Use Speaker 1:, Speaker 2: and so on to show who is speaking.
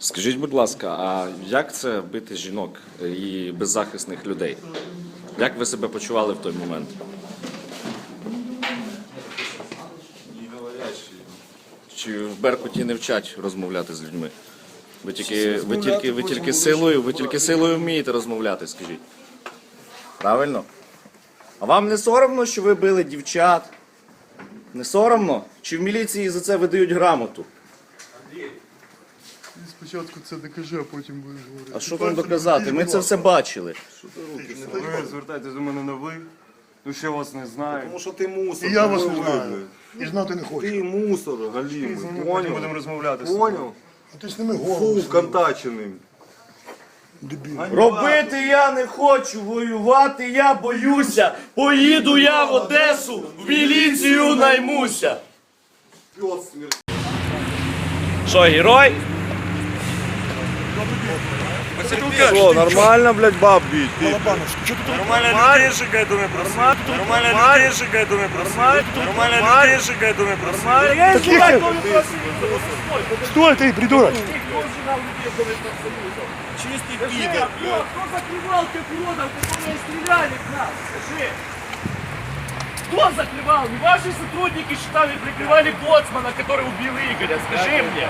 Speaker 1: Скажіть, будь ласка, а як це бити жінок і беззахисних людей? Як ви себе почували в той момент? Чи в Беркуті не вчать розмовляти з людьми? Ви тільки, ви тільки, ви тільки силою, ви тільки силою вмієте розмовляти, скажіть. Правильно? А вам не соромно, що ви били дівчат? Не соромно? Чи в міліції за це видають грамоту?
Speaker 2: Спочатку це докажи, а потім будеш говорити.
Speaker 1: А що вам доказати? Ми це все бачили.
Speaker 3: Ви звертайтесь до мене на ви. Ну ще вас не знаю.
Speaker 4: Тому що ти мусор.
Speaker 2: І я вас
Speaker 4: ти
Speaker 2: не знаю. І знати не хочу.
Speaker 4: Ти мусор, галімий.
Speaker 3: Потім
Speaker 4: Поняв?
Speaker 3: будемо розмовляти. з тобою.
Speaker 4: Поняв?
Speaker 2: А ти з ними
Speaker 4: Фу,
Speaker 2: голову.
Speaker 4: контачений.
Speaker 2: Дебіл.
Speaker 1: Робити я не хочу, воювати я боюся. Поїду я в Одесу, в міліцію наймуся.
Speaker 4: Пес смерть.
Speaker 1: Що, герой?
Speaker 4: Що, нормально, блядь, баб бить? Ти, Балабанов, що ти тут?
Speaker 3: Нормально людей шикає, думай про себе. Нормально людей шикає, думай про себе. Нормально людей шикає, думай про себе.
Speaker 2: Нормально людей шикає, думай придурок!
Speaker 1: Чистый пидор.
Speaker 5: Кто закрывал тех уродов, которые стреляли в нас? Скажи. Кто закрывал? Не ваши сотрудники штаба прикрывали боцмана, который убил Игоря. Скажи мне.